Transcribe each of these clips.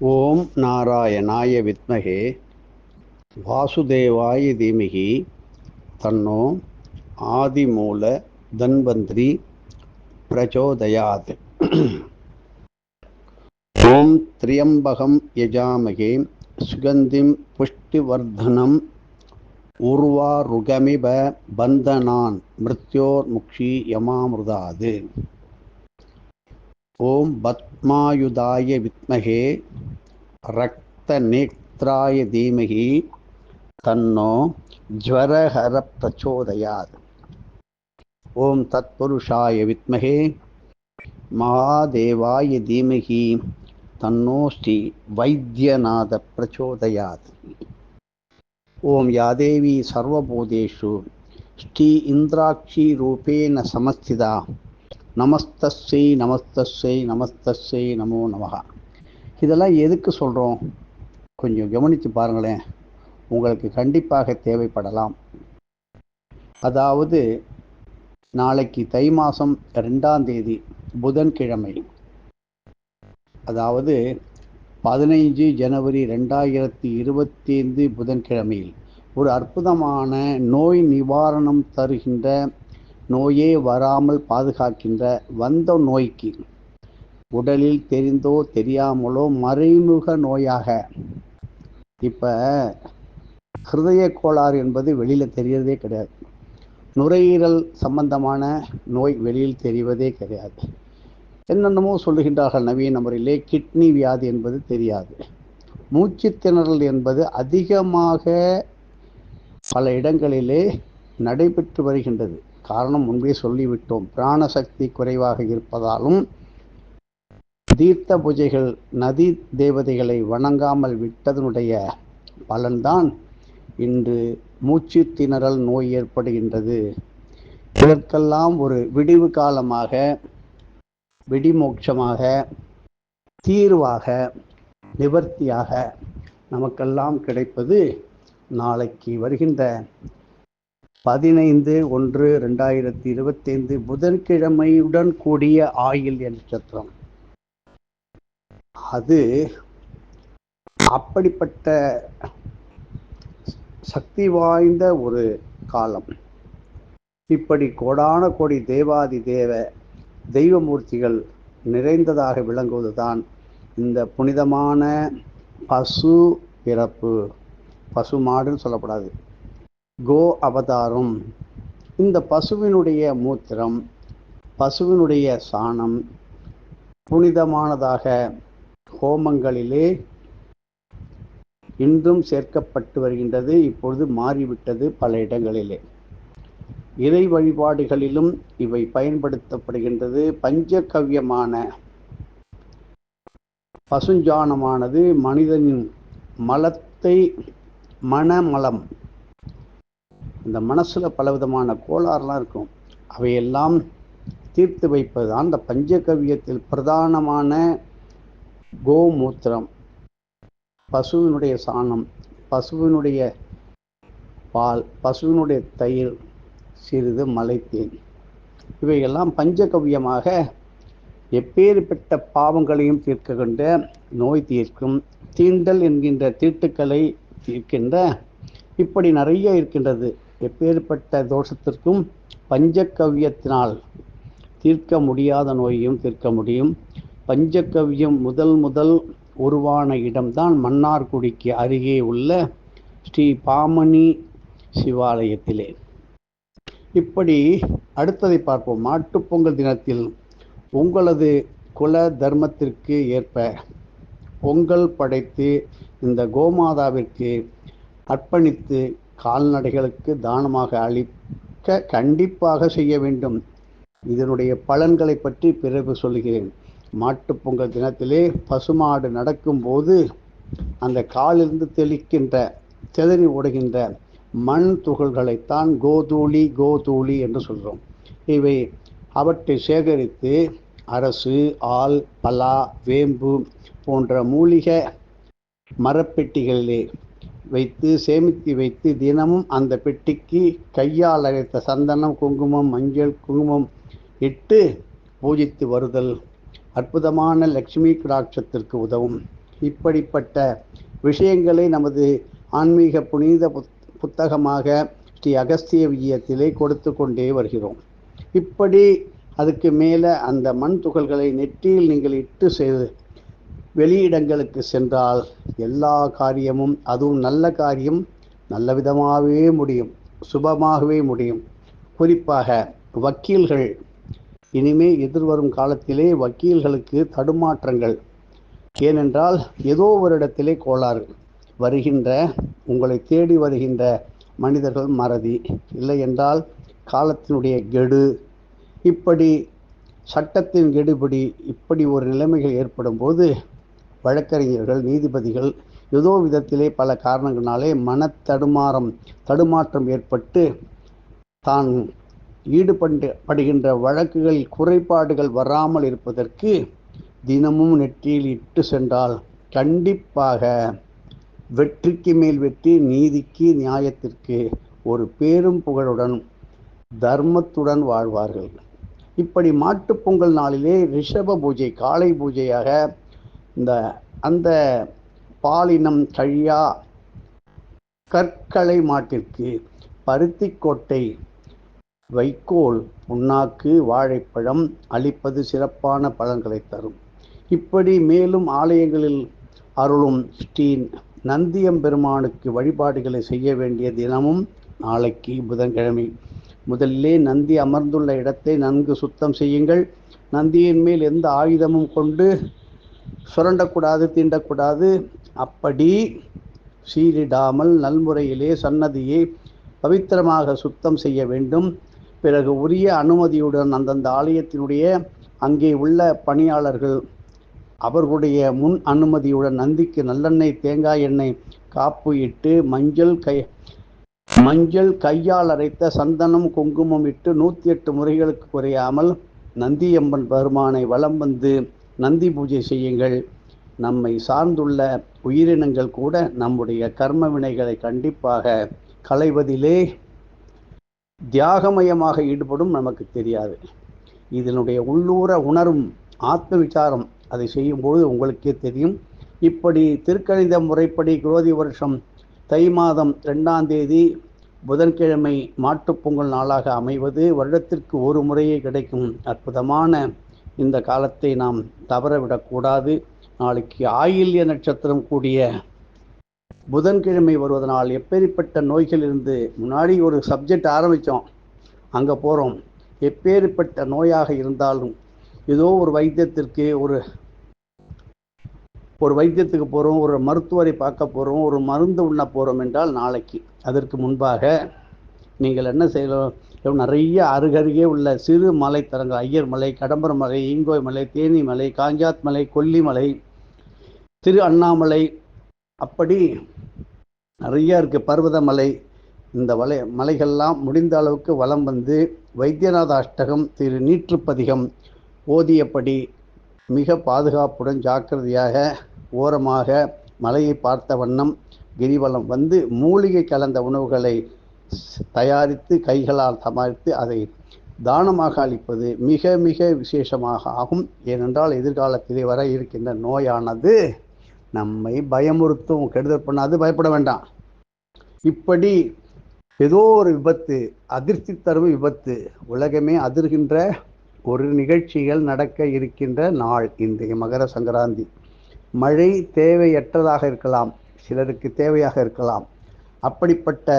ஓம் நாராயணாய வித்மகே. வாசுதேவாய தீமிகி. தன்னோ ஆதிமூல தன்வந்திரி பிரச்சோதயாத். ஓம் திரியம்பகம் யஜாமகே. சுகந்திம் புஷ்டிவர்தனம். உர்வாருகமிப பந்தனான். மிருத்யோர் முக்ஷி யமாமிருதாது. ஓம் பத்மாயுதாய வித்மகே ரக்தநேத்ராய தீமகி தன்னோ ஜ்வரஹர பிரச்சோதயாத் ஓம் தத்புருஷாய வித்மகே மகாதேவாய தீமகி தன்னோ ஸ்ரீ வைத்தியநாத பிரச்சோதயாத் ஓம் யாதேவி சர்வபூதேஷு ஸ்ரீ நமஸ்தஸ்ரீ நமஸ்தஸ்ரீ நமஸ்தஸ்ரீ நமோ நமகா இதெல்லாம் எதுக்கு சொல்கிறோம் கொஞ்சம் கவனித்து பாருங்களேன். உங்களுக்கு கண்டிப்பாக தேவைப்படலாம். அதாவது நாளைக்கு தை மாதம் ரெண்டாம் தேதி புதன்கிழமை. அதாவது பதினைஞ்சு ஜனவரி ரெண்டாயிரத்தி இருபத்தி ஐந்து புதன்கிழமையில் ஒரு அற்புதமான நோய் நிவாரணம் தருகின்ற நோயே வராமல் பாதுகாக்கின்ற வந்த நோய்க்கு. உடலில் தெரிந்தோ தெரியாமலோ மறைமுக நோயாக. இப்போ ஹிருதய கோளாறு என்பது வெளியில் தெரியறதே கிடையாது. நுரையீரல் சம்பந்தமான நோய் வெளியில் தெரிவதே கிடையாது. என்னென்னமோ சொல்லுகின்றார்கள் நவீன முறையிலே கிட்னி வியாதி என்பது தெரியாது. மூச்சு திணறல் என்பது அதிகமாக பல இடங்களிலே நடைபெற்று வருகின்றது. காரணம் முன்பே சொல்லிவிட்டோம். பிராணசக்தி குறைவாக இருப்பதாலும் தீர்த்த பூஜைகள் நதி தேவதைகளை வணங்காமல் விட்டதனுடைய பலன்தான் இன்று மூச்சு திணறல் நோய் ஏற்படுகின்றது. இதற்கெல்லாம் ஒரு விடிவு காலமாக வெடிமோட்சமாக தீர்வாக நிவர்த்தியாக நமக்கெல்லாம் கிடைப்பது நாளைக்கு வருகின்ற பதினைந்து ஒன்று ரெண்டாயிரத்தி இருபத்தைந்து புதன்கிழமையுடன் கூடிய ஆயில் நட்சத்திரம் அது அப்படிப்பட்ட சக்தி வாய்ந்த ஒரு காலம். இப்படி கோடான கோடி தேவாதி தேவ தெய்வமூர்த்திகள் நிறைந்ததாக விளங்குவதுதான் இந்த புனிதமான பசு பிறப்பு. பசு மாடுன்னு சொல்லப்படாது. கோ அவதாரம். இந்த பசுவினுடைய மூத்திரம் பசுவினுடைய சாணம் புனிதமானதாக ஹோமங்களிலே இன்றும் சேர்க்கப்பட்டு வருகின்றது. இப்பொழுது மாறிவிட்டது பல இடங்களிலே. இறை வழிபாடுகளிலும் இவை பயன்படுத்தப்படுகின்றது. பஞ்சகவ்யமான பசுஞ்சாணமானது மனிதனின் மலத்தை மனமலம் இந்த மனசில் பலவிதமான கோளாறுலாம் இருக்கும். அவையெல்லாம் தீர்த்து வைப்பதுதான் இந்த பஞ்சகவ்யத்தில் பிரதானமான கோமூத்திரம். பசுவினுடைய சாணம் பசுவினுடைய பால் பசுவினுடைய தயிர் சிறிது மலைத்தேன். இவையெல்லாம் பஞ்சகவ்யமாக எப்பேற்பட்ட பாவங்களையும் தீர்க்கின்ற நோய் தீர்க்கும். தீண்டல் என்கின்ற தீட்டுக்களை தீர்க்கின்ற இப்படி நிறைய இருக்கின்றது. எப்பேற்பட்ட தோஷத்திற்கும் பஞ்சகவ்யத்தினால் தீர்க்க முடியாத நோயையும் தீர்க்க முடியும். பஞ்சகவ்யம் முதல் முதல் உருவான இடம்தான் மன்னார்குடிக்கு அருகே உள்ள ஸ்ரீ பாமணி சிவாலயத்திலே. இப்படி அடுத்ததை பார்ப்போம். மாட்டுப்பொங்கல் தினத்தில் உங்களது குல தர்மத்திற்கு ஏற்ப பொங்கல் படைத்து இந்த கோமாதாவிற்கு அர்ப்பணித்து கால்நடைகளுக்கு தானமாக அளிக்க கண்டிப்பாக செய்ய வேண்டும். இதனுடைய பலன்களை பற்றி பிறகு சொல்கிறேன் மாட்டுப்பொங்கல் தினத்திலே பசுமாடு நடக்கும்போது அந்த காலிலிருந்து தெளிக்கின்ற தெதறி ஓடுகின்ற மண் துகள்களைத்தான் கோதூளி கோதூளி என்று சொல்கிறோம் இவை அவற்றை சேகரித்து அரசு ஆல் பலா வேம்பு போன்ற மூலிகை மரப்பெட்டிகளிலே வைத்து சேமித்து வைத்து தினமும் அந்த பெட்டிக்கு கையால் அழைத்த சந்தனம் குங்குமம் மஞ்சள் குங்குமம் இட்டு பூஜித்து வருதல் அற்புதமான லக்ஷ்மி கடாட்சத்திற்கு உதவும். இப்படிப்பட்ட விஷயங்களை நமது ஆன்மீக புனித புத்தகமாக ஸ்ரீ அகஸ்திய விஜயத்திலே கொடுத்து கொண்டே வருகிறோம். இப்படி அதுக்கு மேலே அந்த மண் துகள்களை நெற்றியில் நீங்கள் இட்டு செய்து வெளியிடங்களுக்கு சென்றால் எல்லா காரியமும் அதுவும் நல்ல காரியம் நல்ல விதமாகவே முடியும் சுபமாகவே முடியும். குறிப்பாக வக்கீல்கள். இனிமே எதிர்வரும் காலத்திலே வக்கீல்களுக்கு தடுமாற்றங்கள். ஏனென்றால் ஏதோ ஒரு இடத்திலே கோளாறு. வருகின்ற உங்களை தேடி வருகின்ற மனிதர்கள் மறதி. இல்லை என்றால் காலத்தினுடைய கெடு. இப்படி சட்டத்தின் கெடுபடி இப்படி ஒரு நிலைமைகள் ஏற்படும் போது வழக்கறிஞர்கள் நீதிபதிகள் ஏதோ விதத்திலே பல காரணங்களாலே மனத்தடுமாறம் தடுமாற்றம் ஏற்பட்டு தான் ஈடுபட்டு படுகின்ற வழக்குகளில் குறைபாடுகள் வராமல் இருப்பதற்கு தினமும் நெற்றியில் இட்டு சென்றால் கண்டிப்பாக வெற்றிக்கு மேல் வெற்றி நீதிக்கு நியாயத்திற்கு ஒரு பேரும் புகழுடன் தர்மத்துடன் வாழ்வார்கள். இப்படி மாட்டுப்பொங்கல் நாளிலே ரிஷப பூஜை காலை பூஜையாக இந்த அந்த பாலினம் கழியா கற்களை மாட்டிற்கு பருத்திக்கோட்டை வைக்கோல் புண்ணாக்கு வாழைப்பழம் அளிப்பது சிறப்பான பலன்களை தரும். இப்படி மேலும் ஆலயங்களில் அருளும் ஸ்ரீ நந்தியம்பெருமானுக்கு வழிபாடுகளை செய்ய வேண்டிய தினமும் நாளைக்கு புதன்கிழமை. முதலிலே நந்தி அமர்ந்துள்ள இடத்தை நன்கு சுத்தம் செய்யுங்கள். நந்தியின் மேல் எந்த ஆயுதமும் கொண்டு சுரண்டக்கூடாது தீண்டக்கூடாது. அப்படி சீரிடாமல் நல்முறையிலே சன்னதியை பவித்திரமாக சுத்தம் செய்ய வேண்டும். பிறகு உரிய அனுமதியுடன் அந்தந்த ஆலயத்தினுடைய அங்கே உள்ள பணியாளர்கள் அவர்களுடைய முன் அனுமதியுடன் நந்திக்கு நல்லெண்ணெய் தேங்காய் எண்ணெய் காப்பு இட்டு மஞ்சள் கை மஞ்சள் கையால் அரைத்த சந்தனம் குங்குமம் இட்டு நூற்றி எட்டு முறைகளுக்கு குறையாமல் நந்தியம்மன் பெருமானை வலம் வந்து நந்தி பூஜை செய்யுங்கள். நம்மை சார்ந்துள்ள உயிரினங்கள் கூட நம்முடைய கர்ம வினைகளை கண்டிப்பாக களைவதிலே தியாகமயமாக ஈடுபடும் நமக்கு தெரியாது. இதனுடைய உள்ளூர உணரும் ஆத்ம விசாரம் அதை செய்யும்போது உங்களுக்கே தெரியும். இப்படி திருக்கணித முறைப்படி குரோதி வருஷம் தை மாதம் ரெண்டாம் தேதி புதன்கிழமை மாட்டுப்பொங்கல் நாளாக அமைவது வருடத்திற்கு ஒரு முறையே கிடைக்கும் அற்புதமான இந்த காலத்தை நாம் தவறவிடக்கூடாது நாளைக்கு ஆயில்ய நட்சத்திரம் கூடிய புதன்கிழமை வருவதனால் எப்பேற்பட்ட நோய்களிலிருந்து முன்னாடி ஒரு சப்ஜெக்ட் ஆரம்பித்தோம். அங்கே போகிறோம் எப்பேற்பட்ட நோயாக இருந்தாலும் ஏதோ ஒரு வைத்தியத்திற்கு ஒரு ஒரு வைத்தியத்துக்கு போகிறோம் ஒரு மருத்துவரை பார்க்க போகிறோம் ஒரு மருந்து உண்ண போகிறோம் என்றால் நாளைக்கு. அதற்கு முன்பாக நீங்கள் என்ன செய்யலாம்? நிறைய அருகருகே உள்ள சிறு மலைத்தரங்கள் ஐயர் மலை கடம்பர் மலை ஈங்கோய் மலை தேனி மலை காஞ்சாத் மலை கொல்லிமலை திரு அண்ணாமலை அப்படி நிறைய இருக்குது பர்வதமலை இந்த வலை மலைகள்லாம் முடிந்த அளவுக்கு வலம் வந்து வைத்தியநாத அஷ்டகம் திரு நீற்றுப்பதிகம் ஓதியபடி மிக பாதுகாப்புடன் ஜாக்கிரதையாக ஓரமாக மலையை பார்த்த வண்ணம் கிரிவலம் வந்து மூலிகை கலந்த உணவுகளை தயாரித்து கைகளால் சமாளித்து அதை தானமாக அளிப்பது மிக மிக விசேஷமாக ஆகும். ஏனென்றால் எதிர்காலத்திலே வர இருக்கின்ற நோயானது நம்மை பயமுறுத்தும். கெடுதல் பண்ணாது பயப்பட வேண்டாம். இப்படி ஏதோ ஒரு விபத்து அதிர்ச்சி தரும் விபத்து உலகமே அதிர்கின்ற ஒரு நிகழ்ச்சிகள் நடக்க இருக்கின்ற நாள் இன்றைய மகர சங்கராந்தி. மழை தேவையற்றதாக இருக்கலாம் சிலருக்கு தேவையாக இருக்கலாம். அப்படிப்பட்ட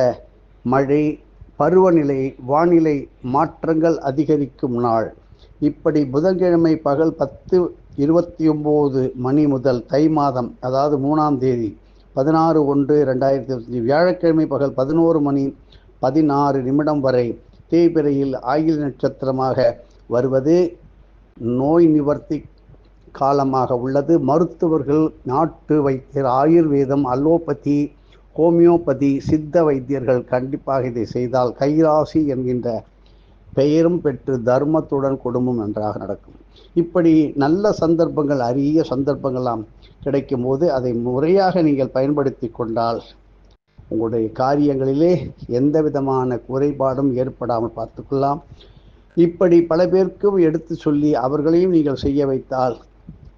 மழை பருவநிலை வானிலை மாற்றங்கள் அதிகரிக்கும் நாள். இப்படி புதன்கிழமை பகல் பத்து இருபத்தி ஒம்பது மணி முதல் தை மாதம் அதாவது மூணாம் தேதி பதினாறு ஒன்று ரெண்டாயிரத்தி இருபத்தஞ்சி வியாழக்கிழமை பகல் பதினோரு மணி பதினாறு நிமிடம் வரை தேய்பிரையில் ஆயுள் நட்சத்திரமாக வருவது நோய் நிவர்த்தி காலமாக உள்ளது. மருத்துவர்கள் நாட்டு வைத்தியர் ஆயுர்வேதம் அலோபதி ஹோமியோபதி சித்த வைத்தியர்கள் கண்டிப்பாக இதை செய்தால் கைராசி என்கின்ற பெயரும் பெற்று தர்மத்துடன் குடும்பம் நன்றாக நடக்கும். இப்படி நல்ல சந்தர்ப்பங்கள் அரிய சந்தர்ப்பங்கள்லாம் கிடைக்கும் போது அதை முறையாக நீங்கள் பயன்படுத்தி கொண்டால் உங்களுடைய காரியங்களிலே எந்த விதமான குறைபாடும் ஏற்படாமல் பார்த்துக்கொள்ளலாம். இப்படி பல பேருக்கும் எடுத்து சொல்லி அவர்களையும் நீங்கள் செய்ய வைத்தால்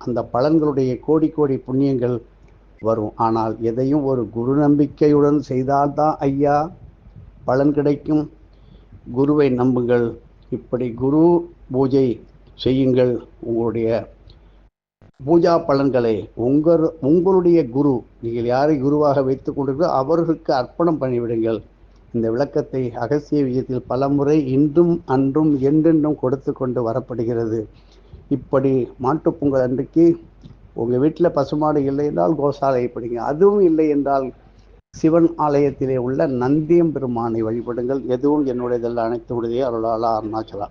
அந்த பலன்களுடைய கோடி கோடி புண்ணியங்கள் வரும். ஆனால் எதையும் ஒரு குரு நம்பிக்கையுடன் செய்தால்தான் ஐயா பலன் கிடைக்கும். குருவை நம்புங்கள். இப்படி குரு பூஜை செய்யுங்கள். உங்களுடைய பூஜா பலன்களை உங்கள் உங்களுடைய குரு நீங்கள் யாரை குருவாக வைத்துக் கொண்டிருக்கோ அவர்களுக்கு அர்ப்பணம் பண்ணிவிடுங்கள். இந்த விளக்கத்தை அகசிய விஜயத்தில் பலமுறை இன்றும் அன்றும் என்றென்றும் கொடுத்து கொண்டு வரப்படுகிறது. இப்படி மாட்டுப்பொங்கல் அன்றைக்கு உங்கள் வீட்டில் பசுமாடு இல்லை என்றால் கோசாலை படிங்க. அதுவும் இல்லை என்றால் சிவன் ஆலயத்திலே உள்ள நந்தியம் பெருமானை வழிபடுங்கள். எதுவும் என்னுடையதல்ல அனைத்து உடைய அருளாளா அருணாச்சலா.